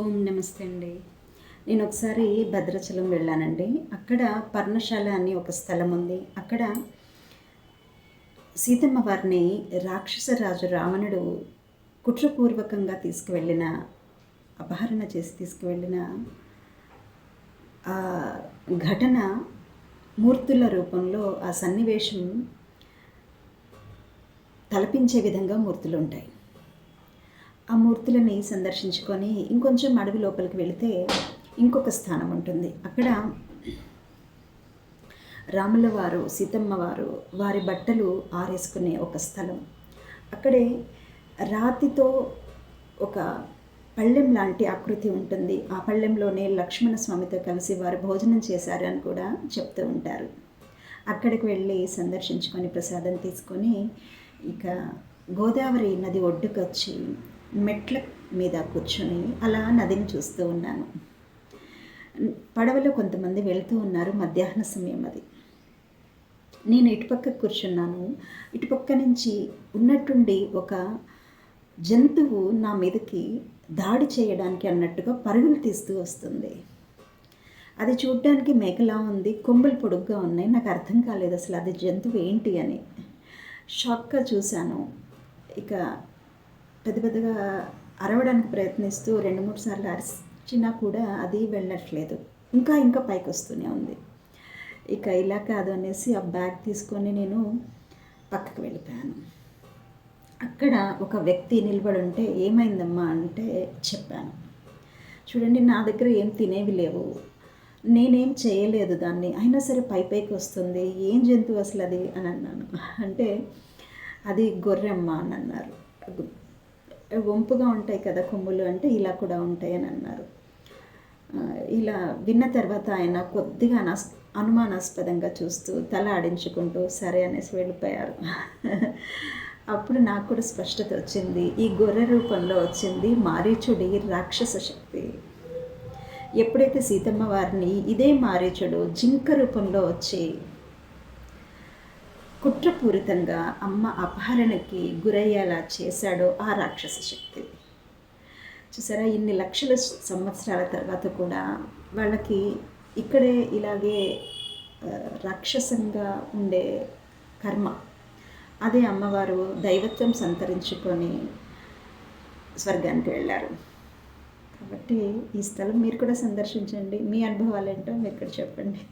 ఓం నమస్తే అండి. నేను ఒకసారి భద్రాచలం వెళ్ళానండి. అక్కడ పర్ణశాల అని ఒక స్థలం ఉంది. అక్కడ సీతమ్మ వారిని రాక్షసరాజు రావణుడు కుట్రపూర్వకంగా తీసుకువెళ్ళిన అపహరణ చేసి తీసుకువెళ్ళిన ఆ ఘటన మూర్తుల రూపంలో ఆ సన్నివేశం తలపించే విధంగా మూర్తులు ఉంటాయి. ఆ మూర్తులని సందర్శించుకొని ఇంకొంచెం అడవి లోపలికి వెళితే ఇంకొక స్థానం ఉంటుంది. అక్కడ రాముల వారు సీతమ్మ వారు వారి బట్టలు ఆరేసుకునే ఒక స్థలం. అక్కడే రాతితో ఒక పళ్ళెం లాంటి ఆకృతి ఉంటుంది. ఆ పళ్ళెంలోనే లక్ష్మణ స్వామితో కలిసి వారు భోజనం చేశారు అని కూడా చెప్తూ ఉంటారు. అక్కడికి వెళ్ళి సందర్శించుకొని ప్రసాదం తీసుకొని ఇక గోదావరి నది ఒడ్డుకొచ్చి మెట్ల మీద కూర్చొని అలా నదిని చూస్తూ ఉన్నాను. పడవలో కొంతమంది వెళ్తూ ఉన్నారు మధ్యాహ్న సమయం అది. నేను ఇటుపక్క కూర్చున్నాను. ఇటుపక్క నుంచి ఉన్నట్టుండి ఒక జంతువు నా మీదకి దాడి చేయడానికి అన్నట్టుగా పరుగులు తీస్తూ వస్తుంది. అది చూడడానికి మేకలా ఉంది కొమ్ములు పొడుగ్గా ఉన్నాయి నాకు అర్థం కాలేదు అసలు అది జంతువు ఏంటి అని. షాక్గా చూశాను. ఇక పెద్ద పెద్దగా అరవడానికి ప్రయత్నిస్తూ రెండు మూడు సార్లు అరిచినా కూడా అది వెళ్ళట్లేదు. ఇంకా ఇంకా పైకి వస్తూనే ఉంది. ఇక ఇలా కాదు అనేసి ఆ బ్యాగ్ తీసుకొని నేను పక్కకు వెళ్ళిపోయాను. అక్కడ ఒక వ్యక్తి నిలబడి ఉంటే ఏమైందమ్మా అంటే చెప్పాను. చూడండి నా దగ్గర ఏం తినేవి లేవు. నేనేం చేయలేదు దాన్ని. అయినా సరే పై పైకి వస్తుంది. ఏం జంతువు అసలు అది? అని అన్నాను. అంటే అది గొర్రెమ్మ అని అన్నారు. వంపుగా ఉంటాయి కదా కొమ్ములు అంటే ఇలా కూడా ఉంటాయి అని అన్నారు ఇలా విన్న తర్వాత ఆయన కొద్దిగా అనస్ అనుమానాస్పదంగా చూస్తూ తల ఆడించుకుంటూ సరే అనేసి వెళ్ళిపోయారు. అప్పుడు నాకు కూడా స్పష్టత వచ్చింది. ఈ గొర్రె రూపంలో వచ్చింది మారీచుడి రాక్షస శక్తి. ఎప్పుడైతే సీతమ్మ వారిని ఇదే మారీచుడు జింక రూపంలో వచ్చి కుట్రపూరితంగా అమ్మ అపహరణకి గురయ్యేలా చేశాడో ఆ రాక్షస శక్తి. చూసారా ఇన్ని లక్షల సంవత్సరాల తర్వాత కూడా వాళ్ళకి ఇక్కడే ఇలాగే రాక్షసంగా ఉండే కర్మ. అదే అమ్మవారు దైవత్వం సంతరించుకొని స్వర్గానికి వెళ్ళారు. కాబట్టి ఈ స్థలం మీరు కూడా సందర్శించండి. మీ అనుభవాలు ఏంటో మీరు ఇక్కడ చెప్పండి.